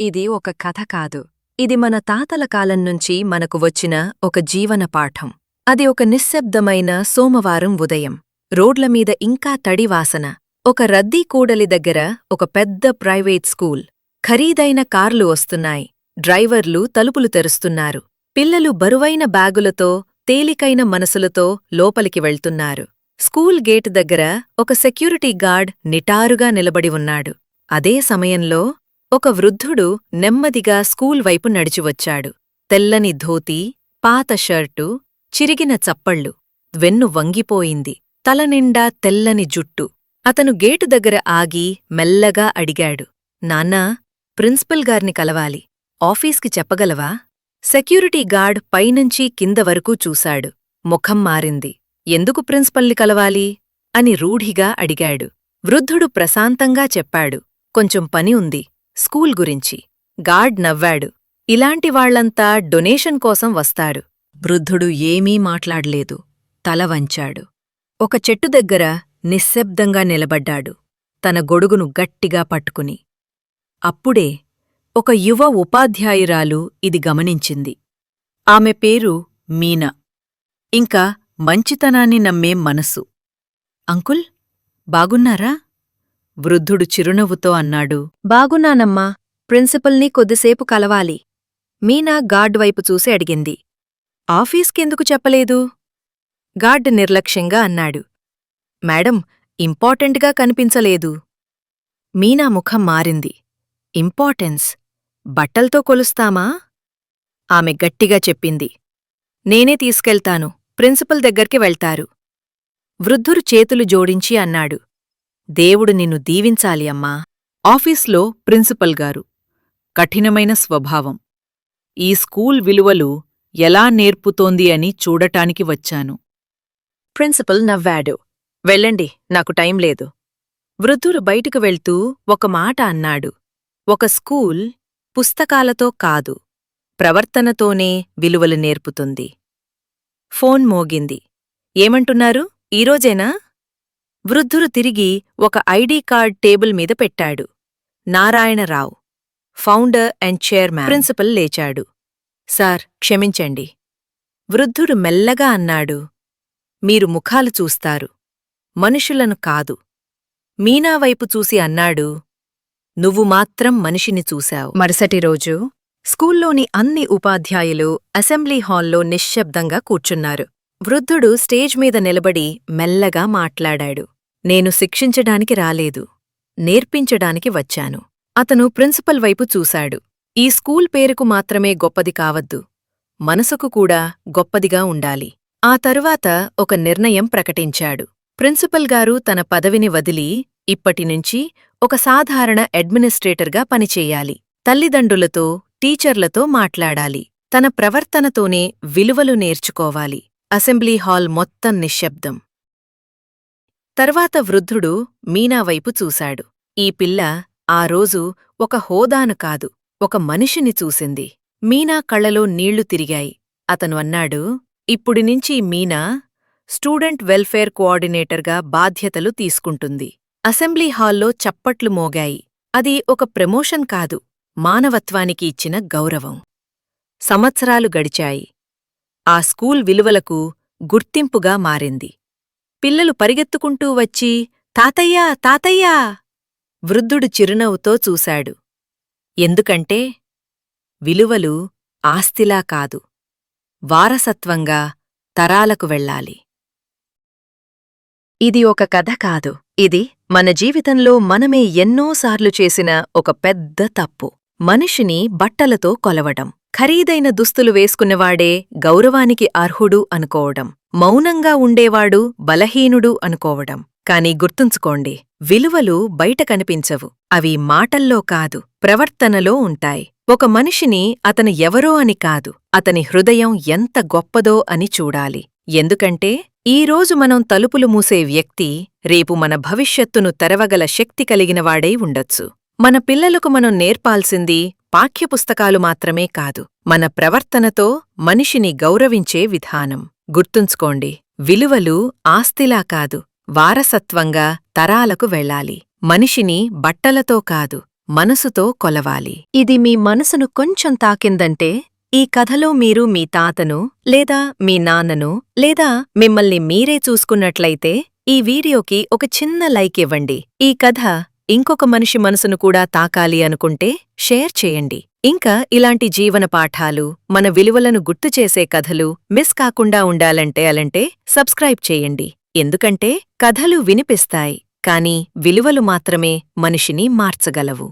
ఇది ఒక కథ కాదు. ఇది మన తాతల కాలం నుంచి మనకు వచ్చిన ఒక జీవన పాఠం. అది ఒక నిశ్శబ్దమైన సోమవారం ఉదయం. రోడ్లమీద ఇంకా తడివాసన ఒక రద్దీ కూడలి దగ్గర ఒక పెద్ద ప్రైవేట్ స్కూల్. ఖరీదైన కార్లు వస్తున్నాయి. డ్రైవర్లు తలుపులు తెరుస్తున్నారు. పిల్లలు బరువైన బ్యాగులతో తేలికైన మనసులతో లోపలికి వెళ్తున్నారు. స్కూల్ గేట్ దగ్గర ఒక సెక్యూరిటీ గార్డ్ నిటారుగా నిలబడి ఉన్నాడు. అదే సమయంలో ఒక వృద్ధుడు నెమ్మదిగా స్కూల్ వైపు నడిచివచ్చాడు. తెల్లని ధోతీ పాత షర్టు చిరిగిన చప్పళ్ళు. వెన్ను వంగిపోయింది. తలనిండా తెల్లని జుట్టు. అతను గేటు దగ్గర ఆగి మెల్లగా అడిగాడు. నాన్నా ప్రిన్సిపల్ గార్ని కలవాలి. ఆఫీస్కి చెప్పగలవా? సెక్యూరిటీ గార్డ్ పైనుంచి కింద వరకూ చూశాడు. ముఖం మారింది. ఎందుకు ప్రిన్సిపల్ని కలవాలి? అని రూఢిగా అడిగాడు. వృద్ధుడు ప్రశాంతంగా చెప్పాడు. కొంచెం పని ఉంది. స్కూల్ గురించి. గార్డ్ నవ్వాడు. ఇలాంటి వాళ్ళంతా డొనేషన్ కోసం వస్తాడు. వృద్ధుడు ఏమీ మాట్లాడలేదు. తల వంచాడు. ఒక చెట్టు దగ్గర నిశ్శబ్దంగా నిలబడ్డాడు. తన గొడుగును గట్టిగా పట్టుకుని. అప్పుడే ఒక యువ ఉపాధ్యాయురాలు ఇది గమనించింది. ఆమె పేరు మీనా. ఇంకా మంచితనాన్ని నమ్మే మనసు. అంకుల్ బాగున్నారా? వృద్ధుడు చిరునవ్వుతో అన్నాడు. బాగున్నానమ్మా ప్రిన్సిపల్ని కొద్దిసేపు కలవాలి. మీనా గార్డ్ వైపు చూసి అడిగింది. ఆఫీస్కెందుకు చెప్పలేదు? గార్డ్ నిర్లక్ష్యంగా అన్నాడు. మేడం ఇంపార్టెంట్గా కనిపించలేదు. మీనా ముఖం మారింది. ఇంపార్టెన్స్? బట్టల్తో కొలుస్తామా? ఆమె గట్టిగా చెప్పింది. నేనే తీసుకెళ్తాను. ప్రిన్సిపల్ దగ్గరికి వెళ్తారు. వృద్ధురు చేతులు జోడించి అన్నాడు. దేవుడు నిన్ను దీవించాలి అమ్మా. ఆఫీస్లో ప్రిన్సిపల్ గారు. కఠినమైన స్వభావం. ఈ స్కూల్ విలువలు ఎలా నేర్పుతోంది అని చూడటానికి వచ్చాను. ప్రిన్సిపల్ నవ్వాడు. వెళ్ళండి నాకు టైం లేదు. వృద్ధుడు బయటకు వెళ్తూ ఒక మాట అన్నాడు. ఒక స్కూల్ పుస్తకాలతో కాదు ప్రవర్తనతోనే విలువలు నేర్పుతుంది. ఫోన్ మోగింది. ఏమంటున్నారు? ఈరోజేనా? వృద్ధుడు తిరిగి ఒక ఐడి కార్డ్ టేబుల్ మీద పెట్టాడు. Narayanarao founder and chairman principal లేచాడు. సార్ క్షమించండి. వృద్ధుడు మెల్లగా అన్నాడు. మీరు ముఖాలు చూస్తారు. మనుషులను కాదు. మీనావైపు చూసి అన్నాడు. నువ్వు మాత్రం మనిషిని చూశావు. మరుసటి రోజు స్కూల్లోని అన్ని ఉపాధ్యాయులు అసెంబ్లీ హాల్లో నిశ్శబ్దంగా కూర్చున్నారు. వృద్ధుడు స్టేజ్ మీద నిలబడి మెల్లగా మాట్లాడాడు. నేను శిక్షించడానికి రాలేదు నేర్పించడానికి వచ్చాను. అతను ప్రిన్సిపల్ వైపు చూశాడు. ఈ స్కూల్ పేరుకు మాత్రమే గొప్పది కావద్దు మనసుకు కూడా గొప్పదిగా ఉండాలి. ఆ తరువాత ఒక నిర్ణయం ప్రకటించాడు. ప్రిన్సిపల్ గారు తన పదవిని వదిలి ఇప్పటినుంచి ఒక సాధారణ అడ్మినిస్ట్రేటర్గా పనిచేయాలి. తల్లిదండ్రులతో టీచర్లతో మాట్లాడాలి. తన ప్రవర్తనతోనే విలువలు నేర్చుకోవాలి. అసెంబ్లీ హాల్ మొత్తం నిశ్శబ్దం. తర్వాత వృద్ధుడు మీనావైపు చూశాడు. ఈ పిల్ల ఆ రోజు ఒక హోదాను కాదు ఒక మనిషిని చూసింది. మీనా కళ్ళలో నీళ్ళు తిరిగాయి. అతను అన్నాడు ఇప్పుడినుంచి మీనా స్టూడెంట్ వెల్ఫేర్ కోఆర్డినేటర్గా బాధ్యతలు తీసుకుంటుంది. అసెంబ్లీ హాల్లో చప్పట్లు మోగాయి. అది ఒక ప్రమోషన్ కాదు మానవత్వానికి ఇచ్చిన గౌరవం. సంవత్సరాలు గడిచాయి. ఆ స్కూల్ విలువలకు గుర్తింపుగా మారింది. పిల్లలు పరిగెత్తుకుంటూ వచ్చి తాతయ్యా తాతయ్యా! వృద్ధుడు చిరునవ్వుతో చూశాడు. ఎందుకంటే విలువలు ఆస్తిలా కాదు. వారసత్వంగా తరాలకు వెళ్ళాలి. ఇది ఒక కథ కాదు. ఇది మన జీవితంలో మనమే ఎన్నోసార్లు చేసిన ఒక పెద్ద తప్పు. మనిషిని బట్టలతో కొలవడం. ఖరీదైన దుస్తులు వేసుకున్నవాడే గౌరవానికి అర్హుడు అనుకోవడం. మౌనంగా ఉండేవాడు బలహీనుడు అనుకోవడం. కాని గుర్తుంచుకోండి విలువలు బయట కనిపించవు. అవి మాటల్లో కాదు ప్రవర్తనలో ఉంటాయి. ఒక మనిషిని అతను ఎవరో అని కాదు అతని హృదయం ఎంత గొప్పదో అని చూడాలి. ఎందుకంటే ఈరోజు మనం తలుపులు మూసే వ్యక్తి రేపు మన భవిష్యత్తును తెరవగల శక్తి కలిగినవాడై ఉండొచ్చు. మన పిల్లలకు మనం నేర్పాల్సింది పాఠ్యపుస్తకాలు మాత్రమే కాదు మన ప్రవర్తనతో మనిషిని గౌరవించే విధానం. గుర్తుంచుకోండి విలువలు ఆస్తిలా కాదు వారసత్వంగా తరాలకు వెళ్ళాలి. మనిషిని బట్టలతో కాదు మనసుతో కొలవాలి. ఇది మీ మనసును కొంచెం తాకిందంటే ఈ కథలో మీరు మీ తాతను లేదా మీ నాన్నను లేదా మిమ్మల్ని మీరే చూసుకున్నట్లయితే ఈ వీడియోకి ఒక చిన్న లైక్ ఇవ్వండి. ఈ కథ ఇంకొక మనిషి మనసును కూడా తాకాలి అనుకుంటే షేర్ చేయండి. ఇంకా ఇలాంటి జీవన పాఠాలు మన విలువలను గుర్తుచేసే కథలు మిస్ కాకుండా ఉండాలంటే అలంటే సబ్స్క్రైబ్ చేయండి. ఎందుకంటే కథలు వినిపిస్తాయి కాని విలువలు మాత్రమే మనిషిని మార్చగలవు.